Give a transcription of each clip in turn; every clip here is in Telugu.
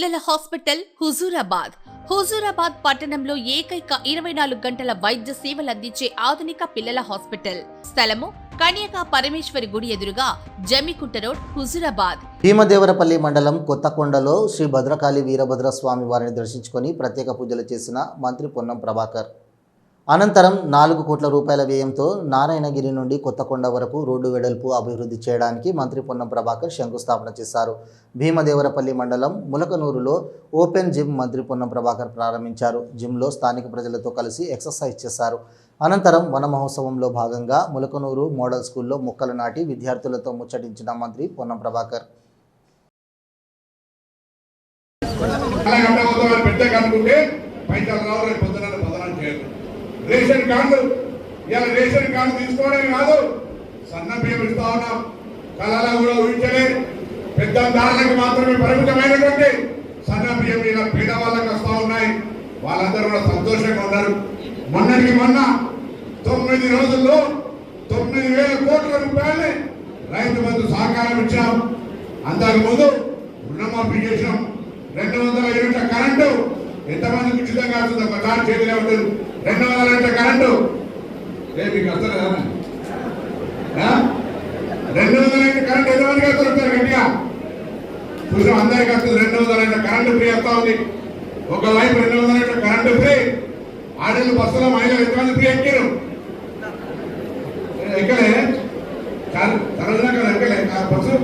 పిల్లల హాస్పిటల్ హుజూరాబాద్. హుజూరాబాద్ పట్టణంలో ఏకైక ఇరవై నాలుగు గంటల వైద్య సేవలు అందించే ఆధునిక పిల్లల హాస్పిటల్. స్థలము కన్యకా పరమేశ్వరి గుడి ఎదురుగా జమికుంట రోడ్ హుజూరాబాద్. భీమదేవరపల్లి మండలం కొత్తకొండలో శ్రీ భద్రకాళి వీరభద్ర స్వామి వారిని దర్శించుకొని ప్రత్యేక పూజలు చేసిన మంత్రి పొన్నం ప్రభాకర్. అనంతరం నాలుగు కోట్ల రూపాయల వ్యయంతో నారాయణగిరి నుండి కొత్తకొండ వరకు రోడ్డు వెడల్పు అభివృద్ధి చేయడానికి మంత్రి పొన్నం ప్రభాకర్ శంకుస్థాపన చేశారు. భీమదేవరపల్లి మండలం ములకనూరులో ఓపెన్ జిమ్ మంత్రి పొన్నం ప్రభాకర్ ప్రారంభించారు. జిమ్లో స్థానిక ప్రజలతో కలిసి ఎక్సర్సైజ్ చేశారు. అనంతరం వన మహోత్సవంలో భాగంగా ములకనూరు మోడల్ స్కూల్లో మొక్కలు నాటి విద్యార్థులతో ముచ్చటించిన మంత్రి పొన్నం ప్రభాకర్. పైసలు రేషన్ కార్డు. ఇలా రేషన్ కార్డు తీసుకోవడం కాదు. సన్న బియ్యం ఇస్తా ఉన్నాం. కళలో కూడా ఊహించలే. పెద్ద దారులకు మాత్రమే పరిమితమైనటువంటి సన్న బియ్యం ఇలా పేద వాళ్ళకి ఉన్నాయి. వాళ్ళందరూ కూడా సంతోషంగా ఉన్నారు. మొన్నటికి మొన్న తొమ్మిది రోజుల్లో తొమ్మిది వేల కోట్ల రూపాయలని రైతు బంధు సహకారం ఇచ్చాం. అంతకుముందు రుణమాఫీ చేసినాం. రెండు వందల యూనిట్ల కరెంటు ఎంతమందికి ఉచితంగా వస్తుంది ఒకసారి చేతిలో ఉంటుంది రెండు వందల యూనిట్ల కరెంటు. ఏ మీకు వస్తలేదా రెండు వందల యూనిట్ల కరెంటు ఎంతమందికి వస్తారు గట్టిగా? చూసాం అందరికీ వస్తుంది. రెండు వందల యూనిట్ల కరెంటు ఫ్రీ వస్తా ఉంది. ఒకవైపు రెండు వందల యూనిట్ల కరెంటు ఫ్రీ. ఆడళ్ళు బస్సులో మహిళలు ఎంతమంది ఫ్రీ ఎక్కారు ఎక్కలే? కాదు సరోజన కదా ఎక్కలే బస్సు?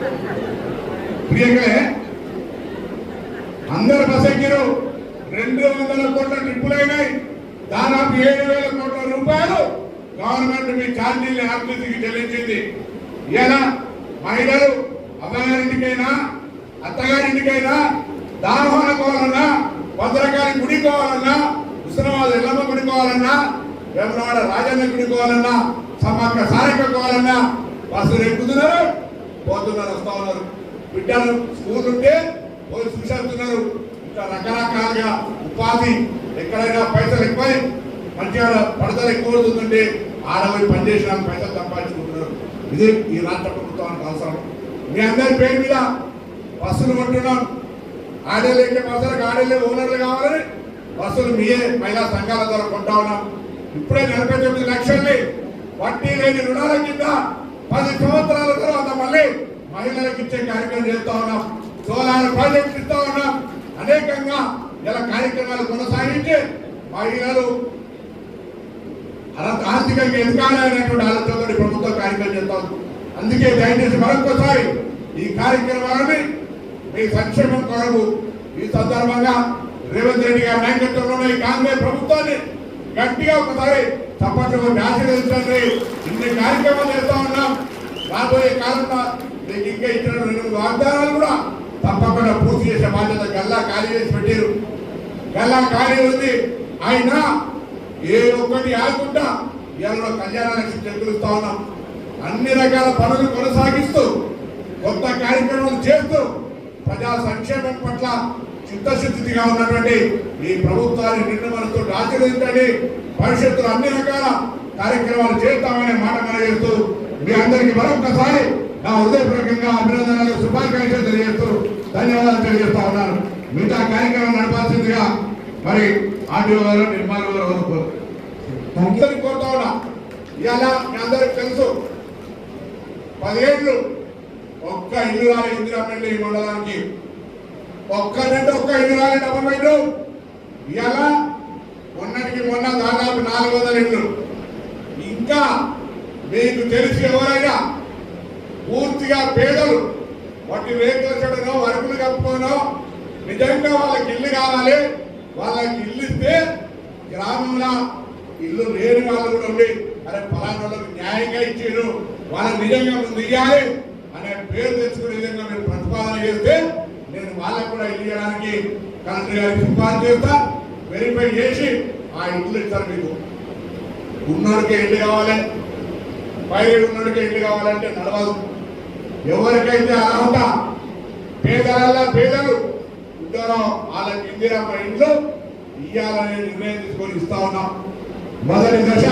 ఫ్రీ ఎక్కలే అందరు బస్ ఎక్కిరు రెండు వందల కోట్ల ట్రిప్పులు అయినాయి దాదాపు ఏడు వేల కోట్ల రూపాయలు గవర్నమెంట్ మీ ఛార్జీలు అభివృద్ధికి చెల్లించింది. ఇలా మహిళలు అమ్మగారింటికైనా అత్తగారింటికైనా దాహోన కోవాలన్నా భద్రకాళి గుడి కోవాలన్నా హుస్నాబాద్ ఎల్లమ్మ గుడి కోవాలన్నా వేమనవాడ రాజన్న గుడి కోవాలన్నా సమ్మక్క సారక్క కోవాలన్నా బస్సులు ఎక్కుతున్నారు పోతున్నారు వస్తా ఉన్నారు. బిడ్డలు స్కూల్ ఉంటే పోయి చూసేస్తున్నారు. ఇంకా రకరకాలుగా ఉపాధి ఎక్కడైనా పైసలు ఎక్కువ మంచిగా పడతలు ఎక్కువ అవుతుందంటే ఆడపోయి పనిచేసిన పైసలు సంపాదించుకుంటున్నారు. ఇది ఈ రాష్ట్ర ప్రభుత్వానికి అవసరం. మీ అందరి పేరు మీద బస్సులు కొంటున్నాం. ఆడేళ్ళు ఎక్కే బస్సులకు ఆడేళ్ళు ఓనర్లు కావాలని బస్సులు మీయే మహిళా సంఘాల ద్వారా కొంటా ఉన్నాం. ఇప్పుడే నలభై తొమ్మిది లక్షల్ని వడ్డీ లేని రుణాల కింద పది సంవత్సరాల తర్వాత మళ్ళీ మహిళలకు ఇచ్చే కార్యక్రమం చేస్తా ఉన్నాం. సోలార్ ప్రాజెక్ట్ ఇస్తా ఉన్నాం. అనేకంగా ఇలా కార్యక్రమాలు కొనసాగించి మహిళలు ఆర్థికంగా ఎదగాలనేటువంటి ఆలోచనతో ఈ ప్రభుత్వం కార్యక్రమం చేస్తాం. అందుకే దయచేసి మరొకసారి ఈ కార్యక్రమాలని మీ సంక్షేమం కొరకు ఈ సందర్భంగా రేవంత్ రెడ్డి గారి నాయకత్వంలో ఈ కాంగ్రెస్ ప్రభుత్వాన్ని గట్టిగా ఒకసారి తప్పట్లు ఆశీర్వదించండి. ఇన్ని కార్యక్రమాలు చేస్తా ఉన్నాం. రాబోయే కాలంలో మీకు ఇంకా ఇచ్చిన రెండు వాగ్దానాలు కూడా తప్పకుండా పూర్తి చేసే బాధ్యత గల్లా ఖాళీ చేసి పెట్టారు. గల్లా ఖాళీ ఉంది. ఆయన ఏ ఒక్కటి ఆకుండా ఇవాళ కళ్యాణ లక్ష్మి చెక్కులుస్తా ఉన్నాం. అన్ని రకాల పనులు కొనసాగిస్తూ కొత్త కార్యక్రమాలు చేస్తూ ప్రజా సంక్షేమం పట్ల చిత్తశుద్ధిగా ఉన్నటువంటి ఈ ప్రభుత్వాన్ని నిండు మనతో ఆశీర్వదించండి భవిష్యత్తులో అన్ని రకాల కార్యక్రమాలు చేస్తామనే మాట మనం చేస్తూ మీ అందరికీ మరొకసారి నా హృదయపూర్వకంగా అభినందనలు శుభాకాంక్షలు తెలియజేస్తూ ధన్యవాదాలు తెలియజేస్తా ఉన్నాను మిగతా కార్యక్రమం నడపాల్సిందిగా మరి ఆర్డీఓ గారు నిర్మాణ గారు అందరికి కోరుతా ఉన్నా. ఇవాళ మీ అందరికి తెలుసు పదేళ్ళు ఒక్క ఇల్లు రాలి ఇందిరాపల్లి మండలానికి. ఒక్క రెండు ఒక్క ఇల్లు రాలి డబల్ బెడ్రూమ్. ఇవాళ మొన్నటికి మొన్న దాదాపు నాలుగు వందల ఇల్లు. ఇంకా మీకు తెలిసి ఎవరైనా పూర్తిగా పేదలు వాటి రేకుల చెడనో గ్రామంలో నిజంగా వాళ్ళకి ఇల్లు కావాలి. వాళ్ళకి ఇల్లు ఇస్తే గ్రామంలో ఇల్లు లేని వాళ్ళు కూడా ఉండి అరే ఫలానా వాళ్ళకి న్యాయంగా ఇచ్చారు. వాళ్ళకి నిజంగా ముందు ఇవ్వాలి అనే పేరు తెచ్చుకునే విధంగా మీరు ప్రతిపాదన చేస్తే నేను వాళ్ళకు కూడా ఇల్లు ఇవ్వడానికి కలెక్టర్ గారికి సిఫార్సు చేస్తా. వెరిఫై చేసి ఆ ఇల్లు ఇస్తారు మీకు. ఉన్నోడికే ఇల్లు కావాలి. పైరు ఉన్నోడికే ఇల్లు కావాలంటే నడవదు. ఎవరికైతే అర్హత పేదల పేదలు ఉంటారో వాళ్ళకి ఇందిరమ్మ ఇంట్లో ఇయ్యాలనే నిర్ణయం తీసుకొని ఇస్తా ఉన్నాం. మొదటి దశ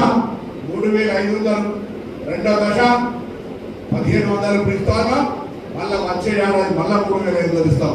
మూడు వేల ఐదు వందలు రెండవ దశ పదిహేను వందలు పిలుస్తా ఉన్నాం. మళ్ళా వచ్చే ఏడాది మళ్ళా మూడు వేల ఐదు వందలు ఇస్తాం.